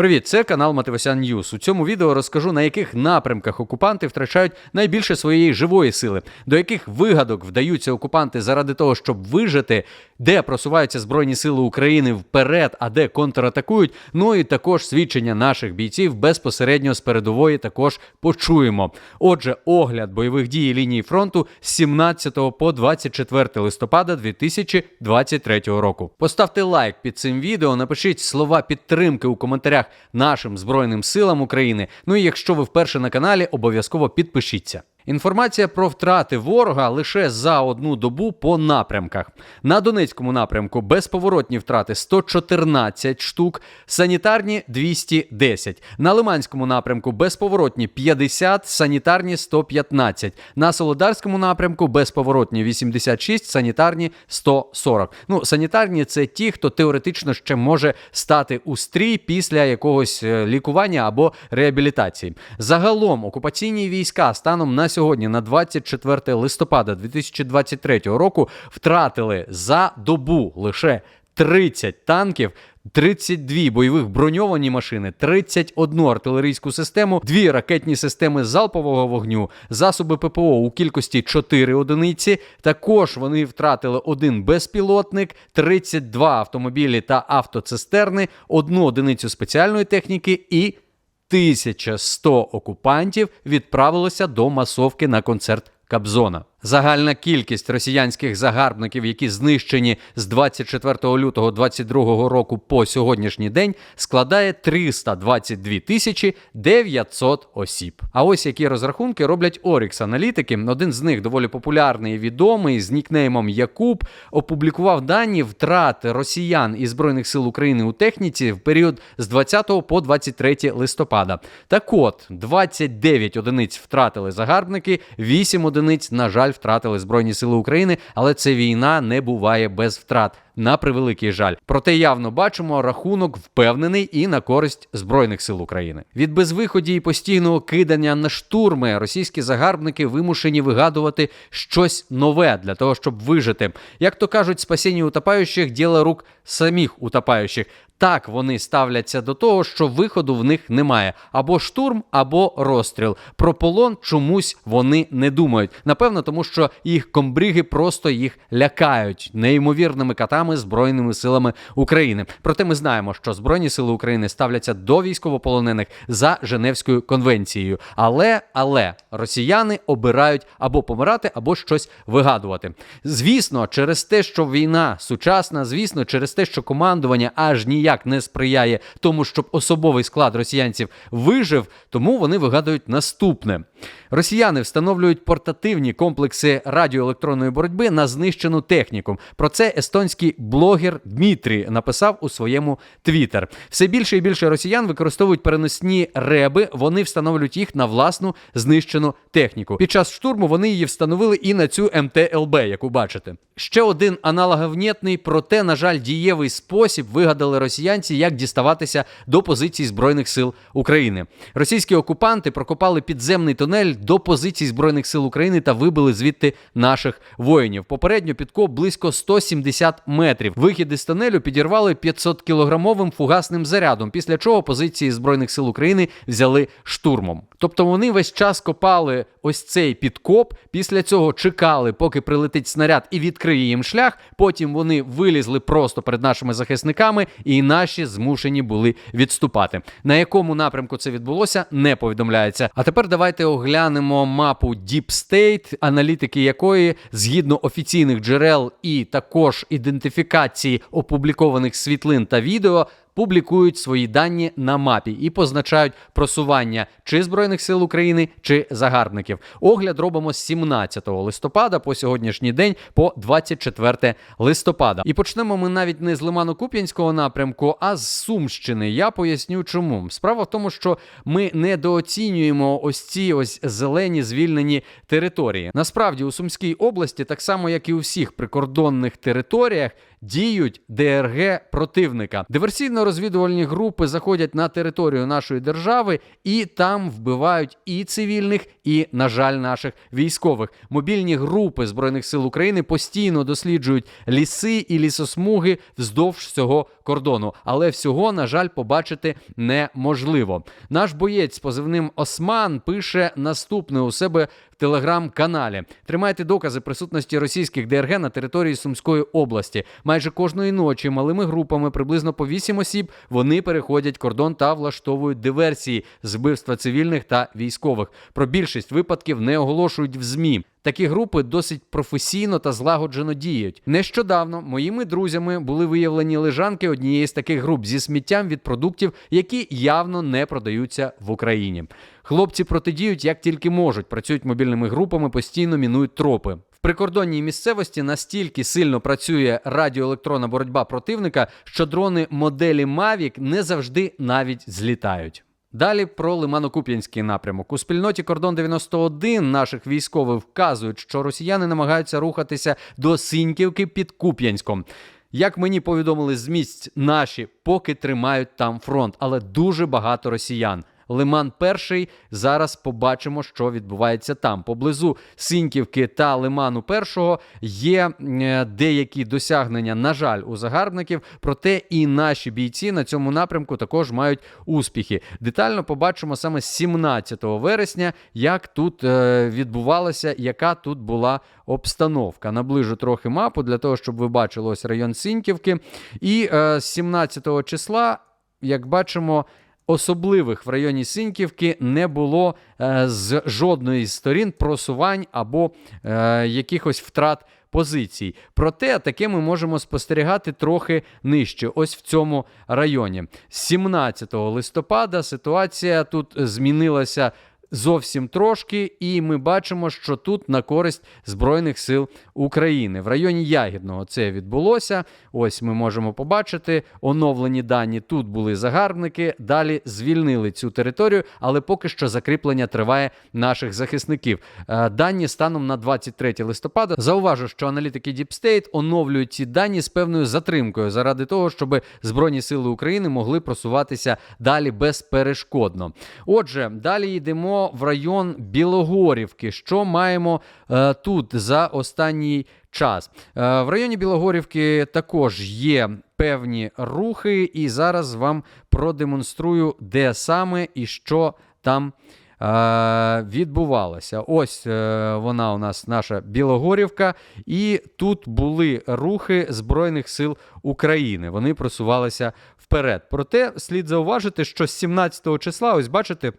Привіт, це канал Мативосян Ньюс. У цьому відео розкажу, на яких напрямках окупанти втрачають найбільше своєї живої сили, до яких вигадок вдаються окупанти заради того, щоб вижити, де просуваються Збройні Сили України вперед, а де контратакують. Ну і також свідчення наших бійців безпосередньо з передової також почуємо. Отже, огляд бойових дій лінії фронту з 17 по 24 листопада 2023 року. Поставте лайк під цим відео, напишіть слова підтримки у коментарях нашим Збройним силам України. Ну і якщо ви вперше на каналі, обов'язково підпишіться. Інформація про втрати ворога лише за одну добу по напрямках. На Донецькому напрямку безповоротні втрати 114 штук, санітарні 210. На Лиманському напрямку безповоротні 50, санітарні 115. На Солодарському напрямку безповоротні 86, санітарні 140. Ну, санітарні це ті, хто теоретично ще може стати у стрій після якогось е, лікування або реабілітації. Загалом окупаційні війська станом на сьогодні, на 24 листопада 2023 року, втратили за добу лише 30 танків. 32 бойових броньовані машини, 31 артилерійську систему, 2 ракетні системи залпового вогню, засоби ППО у кількості 4 одиниці. Також вони втратили один безпілотник, 32 автомобілі та автоцистерни, одну одиницю спеціальної техніки і 1100 окупантів відправилося до масовки на концерт Кабзона. Загальна кількість росіянських загарбників, які знищені з 24 лютого 2022 року по сьогоднішній день, складає 322 тисячі 900 осіб. А ось які розрахунки роблять Орікс аналітики. Один з них доволі популярний і відомий з нікнеймом Якуб опублікував дані втрати росіян і збройних сил України у техніці в період з 20 по 23 листопада. Так от 29 одиниць втратили загарбники, 8 одиниць, на жаль жаль, втратили Збройні Сили України, але це війна не буває без втрат. На превеликий жаль. Проте явно бачимо, рахунок впевнений і на користь Збройних сил України. Від безвиході і постійного кидання на штурми російські загарбники вимушені вигадувати щось нове для того, щоб вижити. Як то кажуть, спасіння утопаючих діло рук самих утопаючих. Так вони ставляться до того, що виходу в них немає або штурм, або розстріл. Про полон чомусь вони не думають. Напевно, тому що їх комбриги просто їх лякають неймовірними катами збройними силами України. Проте ми знаємо, що збройні сили України ставляться до військовополонених за Женевською конвенцією. Але але росіяни обирають або помирати, або щось вигадувати. Звісно, через те, що війна сучасна, звісно, через те, що командування аж ніяк ніяк не сприяє тому, щоб особовий склад росіянців вижив, тому вони вигадують наступне: росіяни встановлюють портативні комплекси радіоелектронної боротьби на знищену техніку. Про це естонський блогер Дмитрій написав у своєму твіттер. Все більше і більше росіян використовують переносні реби. Вони встановлюють їх на власну знищену техніку. Під час штурму вони її встановили і на цю МТЛБ, яку бачите. Ще один аналоговнєтний, проте, на жаль, дієвий спосіб вигадали росіянці, як діставатися до позицій Збройних сил України. Російські окупанти прокопали підземний тунель до позицій Збройних сил України та вибили звідти наших воїнів. Попередньо підкоп близько 170 метрів. Вихід із тунелю підірвали 500 кілограмовим фугасним зарядом, після чого позиції Збройних сил України взяли штурмом. Тобто вони весь час копали ось цей підкоп. Після цього чекали, поки прилетить снаряд і відкриє їм шлях. Потім вони вилізли просто перед нашими захисниками, і наші змушені були відступати. На якому напрямку це відбулося, не повідомляється. А тепер давайте оглянемо мапу Deep State, аналітики якої згідно офіційних джерел і також ідентифікації опублікованих світлин та відео публікують свої дані на мапі і позначають просування чи Збройних сил України, чи загарбників. Огляд робимо з 17 листопада по сьогоднішній день, по 24 листопада. І почнемо ми навіть не з Лиману-Куп'янського напрямку, а з Сумщини. Я поясню, чому справа в тому, що ми недооцінюємо ось ці ось зелені звільнені території. Насправді у Сумській області, так само як і у всіх прикордонних територіях, діють ДРГ противника. Диверсійно-розвідувальні групи заходять на територію нашої держави і там вбивають і цивільних, і, на жаль, наших військових. Мобільні групи збройних сил України постійно досліджують ліси і лісосмуги вздовж цього кордону, але всього, на жаль, побачити неможливо. Наш боєць з позивним Осман пише наступне у себе телеграм-каналі: тримайте докази присутності російських ДРГ на території Сумської області. Майже кожної ночі малими групами, приблизно по 8 осіб, вони переходять кордон та влаштовують диверсії з вбивства цивільних та військових. Про більшість випадків не оголошують в змі. Такі групи досить професійно та злагоджено діють. Нещодавно моїми друзями були виявлені лежанки однієї з таких груп зі сміттям від продуктів, які явно не продаються в Україні. Хлопці протидіють як тільки можуть, працюють мобільними групами, постійно мінують тропи. Прикордонній місцевості настільки сильно працює радіоелектронна боротьба противника, що дрони моделі Mavic не завжди навіть злітають. Далі про Лимано-Куп'янський напрямок. У спільноті Кордон 91 наших військових вказують, що росіяни намагаються рухатися до Синьківки під Куп'янськом. Як мені повідомили з місць, наші поки тримають там фронт, але дуже багато росіян. Лиман перший. Зараз побачимо, що відбувається там. Поблизу Синьківки та Лиману першого є е, деякі досягнення, на жаль, у загарбників. Проте і наші бійці на цьому напрямку також мають успіхи. Детально побачимо саме 17 вересня, як тут е, відбувалося, яка тут була обстановка. Наближу трохи мапу для того, щоб ви бачили ось район Синьківки. І е, 17 числа, як бачимо. Особливих в районі Синьківки не було е, з жодної з сторін просувань або е, якихось втрат позицій. Проте таке ми можемо спостерігати трохи нижче, ось в цьому районі. 17 листопада ситуація тут змінилася. Зовсім трошки, і ми бачимо, що тут на користь Збройних сил України в районі Ягідного це відбулося. Ось ми можемо побачити оновлені дані. Тут були загарбники. Далі звільнили цю територію, але поки що закріплення триває наших захисників. Е, Дані станом на 23 листопада. Зауважу, що аналітики Deep State оновлюють ці дані з певною затримкою заради того, щоб Збройні сили України могли просуватися далі безперешкодно. Отже, далі йдемо в район Білогорівки. Що маємо е, тут за останній час? Е, в районі Білогорівки також є певні рухи, і зараз вам продемонструю, де саме і що там. е, Відбувалося. Ось е, вона у нас наша Білогорівка, і тут були рухи Збройних сил України. Вони просувалися вперед. Проте слід зауважити, що з 17 числа, ось бачите,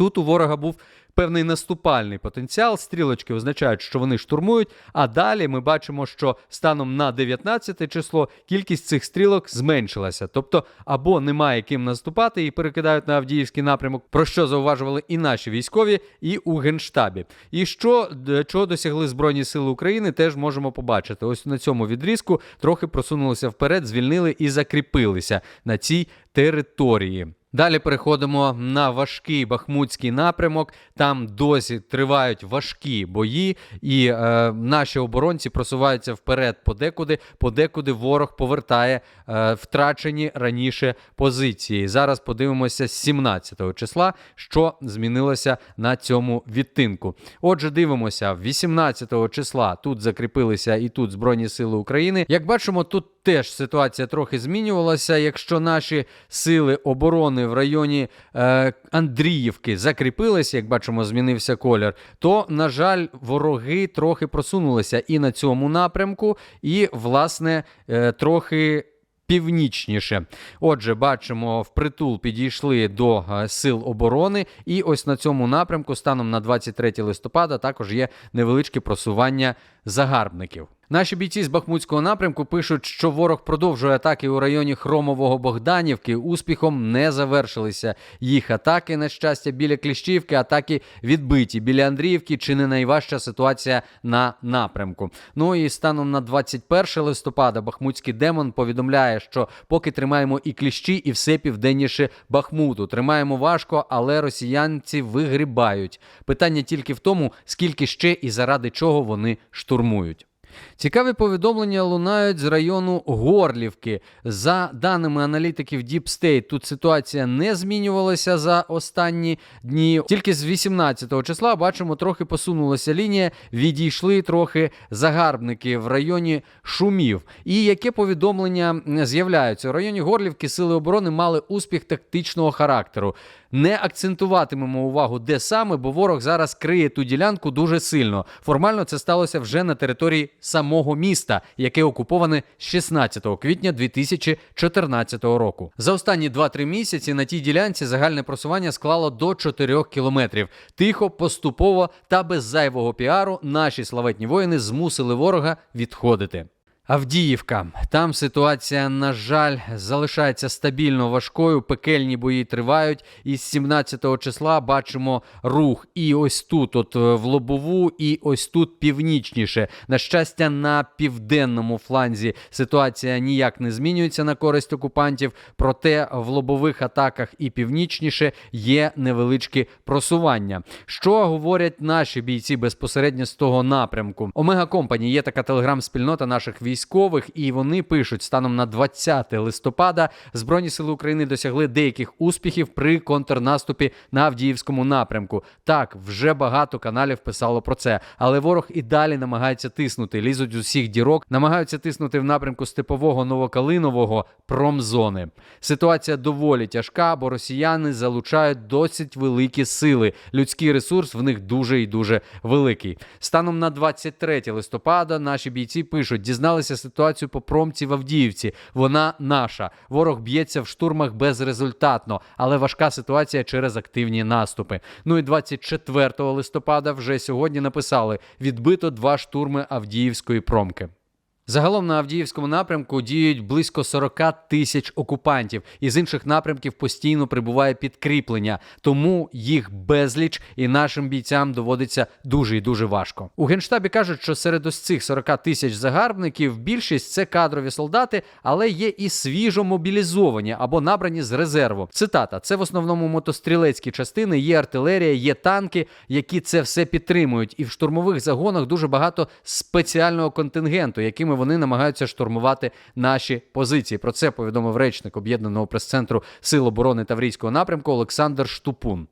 Тут у ворога був певний наступальний потенціал. Стрілочки означають, що вони штурмують. А далі ми бачимо, що станом на 19 число кількість цих стрілок зменшилася. Тобто, або немає ким наступати і перекидають на Авдіївський напрямок, про що зауважували і наші військові, і у генштабі. І що д- чого досягли Збройні Сили України, теж можемо побачити. Ось на цьому відрізку трохи просунулися вперед, звільнили і закріпилися на цій території. Далі переходимо на важкий бахмутський напрямок. Там досі тривають важкі бої, і е, наші оборонці просуваються вперед подекуди. Подекуди ворог повертає е, втрачені раніше позиції. Зараз подивимося з 17 числа, що змінилося на цьому відтинку. Отже, дивимося 18 числа. Тут закріпилися і тут Збройні Сили України. Як бачимо, тут теж ситуація трохи змінювалася. Якщо наші сили оборони в районі е, Андріївки закріпилися, як бачимо, змінився колір, то, на жаль, вороги трохи просунулися і на цьому напрямку, і, власне, е, трохи. Північніше, отже, бачимо, впритул підійшли до е, сил оборони, і ось на цьому напрямку, станом на 23 листопада, також є невеличке просування загарбників. Наші бійці з Бахмутського напрямку пишуть, що ворог продовжує атаки у районі Хромового Богданівки. Успіхом не завершилися їх атаки. На щастя, біля Кліщівки, атаки відбиті. Біля Андріївки чи не найважча ситуація на напрямку. Ну і станом на 21 листопада Бахмутський демон повідомляє, що поки тримаємо і кліщі, і все південніше Бахмуту. Тримаємо важко, але росіянці вигрібають. Питання тільки в тому, скільки ще і заради чого вони штурмують. Цікаві повідомлення лунають з району Горлівки. За даними аналітиків Deep State, тут ситуація не змінювалася за останні дні. Тільки з 18 числа бачимо, трохи посунулася лінія. Відійшли трохи загарбники в районі Шумів. І яке повідомлення з'являються? У районі Горлівки сили оборони мали успіх тактичного характеру. Не акцентуватимемо увагу, де саме, бо ворог зараз криє ту ділянку дуже сильно. Формально це сталося вже на території самого міста, яке окуповане з 16 квітня 2014 року. За останні 2-3 місяці на тій ділянці загальне просування склало до 4 кілометрів. Тихо, поступово та без зайвого піару наші славетні воїни змусили ворога відходити. Авдіївка. Там ситуація, на жаль, залишається стабільно важкою. Пекельні бої тривають. І з 17 числа бачимо рух і ось тут, от е, в лобову, і ось тут північніше. На щастя, на південному фланзі ситуація ніяк не змінюється на користь окупантів. Проте в лобових атаках і північніше є невеличкі просування. Що говорять наші бійці безпосередньо з того напрямку? Омега Компані є така телеграм-спільнота наших військових, і вони пишуть станом на 20 листопада Збройні сили України досягли деяких успіхів при контрнаступі на Авдіївському напрямку. Так, вже багато каналів писало про це, але ворог і далі намагається тиснути, лізуть з усіх дірок, намагаються тиснути в напрямку степового новокалинового промзони. Ситуація доволі тяжка, бо росіяни залучають досить великі сили. Людський ресурс в них дуже і дуже великий. Станом на 23 листопада наші бійці пишуть: дізналися ситуацію по промці в Авдіївці. Вона наша. Ворог б'ється в штурмах безрезультатно, але важка ситуація через активні наступи. Ну і 24 листопада вже сьогодні написали: відбито два штурми Авдіївської промки. Загалом на Авдіївському напрямку діють близько 40 тисяч окупантів. Із інших напрямків постійно прибуває підкріплення, тому їх безліч і нашим бійцям доводиться дуже і дуже важко. У генштабі кажуть, що серед ось цих 40 тисяч загарбників більшість це кадрові солдати, але є і свіжо мобілізовані або набрані з резерву. Цитата: це в основному мотострілецькі частини, є артилерія, є танки, які це все підтримують. І в штурмових загонах дуже багато спеціального контингенту, якими вони намагаються штурмувати наші позиції. Про це повідомив речник об'єднаного прес-центру Сил оборони Таврійського напрямку Олександр Штупун.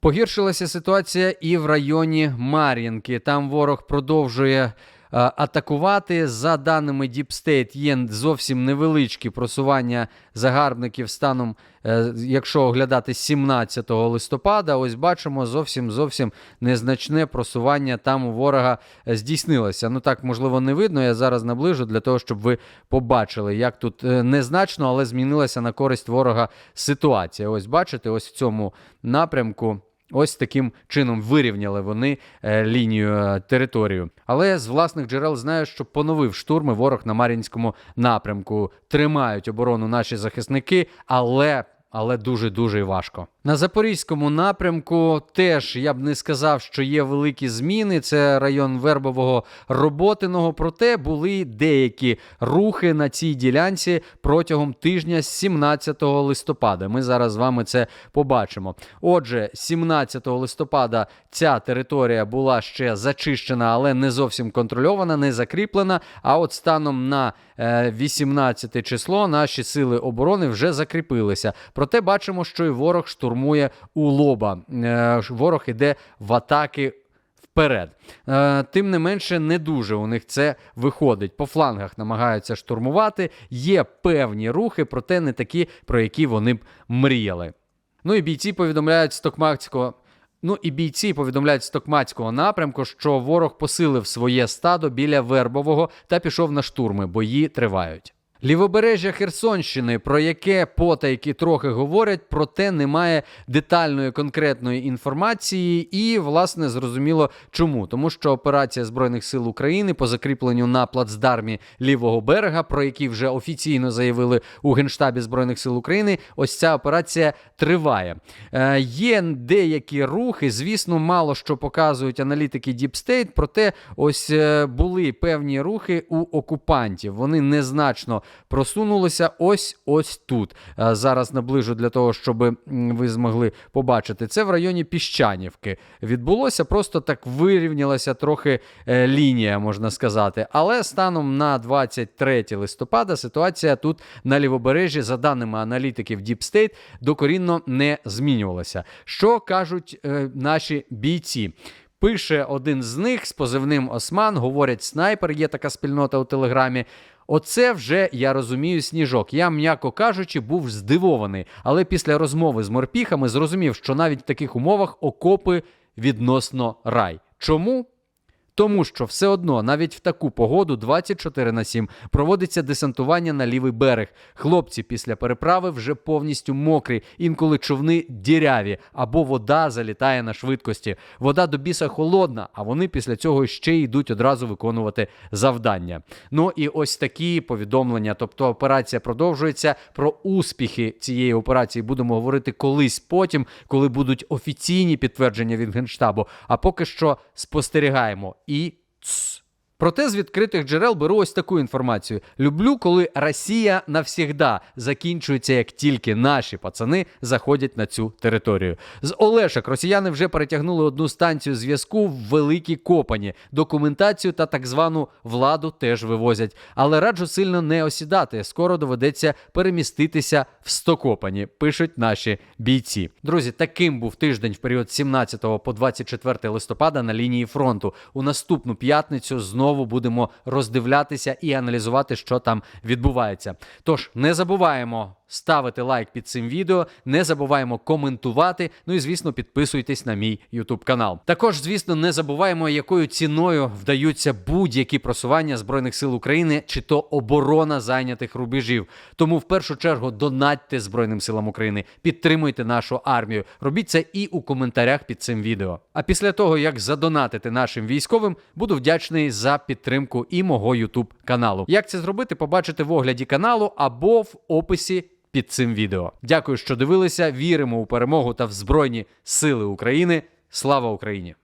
Погіршилася ситуація і в районі Мар'їнки. Там ворог продовжує атакувати. За даними Deep State, є зовсім невеличкі просування загарбників станом, е, якщо оглядати 17 листопада. Ось бачимо зовсім зовсім незначне просування там у ворога е, здійснилося. Ну так можливо не видно. Я зараз наближу для того, щоб ви побачили, як тут е, незначно, але змінилася на користь ворога ситуація. Ось бачите, ось в цьому напрямку. Ось таким чином вирівняли вони е, лінію е, територію. Але з власних джерел знаю, що поновив штурми ворог на Мар'їнському напрямку. Тримають оборону наші захисники, але. Але дуже дуже важко. На запорізькому напрямку теж я б не сказав, що є великі зміни. Це район Вербового роботиного. Проте були деякі рухи на цій ділянці протягом тижня з 17 листопада. Ми зараз з вами це побачимо. Отже, 17 листопада ця територія була ще зачищена, але не зовсім контрольована, не закріплена. А от станом на е, 18 число наші сили оборони вже закріпилися. Проте бачимо, що і ворог штурмує у лоба. Е, ворог іде в атаки вперед. Е, тим не менше, не дуже у них це виходить. По флангах намагаються штурмувати. Є певні рухи, проте не такі, про які вони б мріяли. Ну і бійці повідомляють з Токмацького. Ну і бійці повідомляють з напрямку, що ворог посилив своє стадо біля Вербового та пішов на штурми. Бої тривають. Лівобережжя Херсонщини, про яке потайки трохи говорять, проте немає детальної конкретної інформації, і власне зрозуміло чому. Тому що операція Збройних сил України по закріпленню на плацдармі лівого берега, про які вже офіційно заявили у Генштабі Збройних сил України, ось ця операція триває. Е, є деякі рухи, звісно, мало що показують аналітики State, проте ось е, були певні рухи у окупантів. Вони незначно просунулися ось ось тут. Е, Зараз наближу для того, щоб ви змогли побачити. Це в районі Піщанівки. Відбулося просто так вирівнялася трохи е, лінія, можна сказати. Але станом на 23 листопада ситуація тут на лівобережжі, за даними аналітиків Deep State, докорінно не змінювалася. Що кажуть е, наші бійці? Пише один з них з позивним Осман, говорять снайпер, є така спільнота у Телеграмі. Оце вже я розумію сніжок. Я, м'яко кажучи, був здивований, але після розмови з морпіхами зрозумів, що навіть в таких умовах окопи відносно рай. Чому? Тому що все одно навіть в таку погоду 24 на 7 проводиться десантування на лівий берег. Хлопці після переправи вже повністю мокрі, інколи човни діряві або вода залітає на швидкості. Вода до біса холодна, а вони після цього ще йдуть одразу виконувати завдання. Ну і ось такі повідомлення. Тобто операція продовжується. Про успіхи цієї операції будемо говорити колись потім, коли будуть офіційні підтвердження від генштабу. А поки що спостерігаємо і цс. Проте з відкритих джерел беру ось таку інформацію. Люблю, коли Росія навсігда закінчується, як тільки наші пацани заходять на цю територію. З Олешок росіяни вже перетягнули одну станцію зв'язку в Великій Копані. Документацію та так звану владу теж вивозять. Але раджу сильно не осідати. Скоро доведеться переміститися в Стокопані, пишуть наші бійці. Друзі, таким був тиждень в період з 17 по 24 листопада на лінії фронту. У наступну п'ятницю знову будемо роздивлятися і аналізувати, що там відбувається. Тож не забуваємо ставити лайк під цим відео, не забуваємо коментувати. Ну і звісно, підписуйтесь на мій YouTube канал. Також, звісно, не забуваємо, якою ціною вдаються будь-які просування збройних сил України чи то оборона зайнятих рубежів. Тому в першу чергу донатьте Збройним силам України, підтримуйте нашу армію. Робіть це і у коментарях під цим відео. А після того, як задонатити нашим військовим, буду вдячний за підтримку і мого YouTube каналу. Як це зробити, побачите в огляді каналу або в описі під цим відео. Дякую, що дивилися. Віримо у перемогу та в Збройні Сили України. Слава Україні!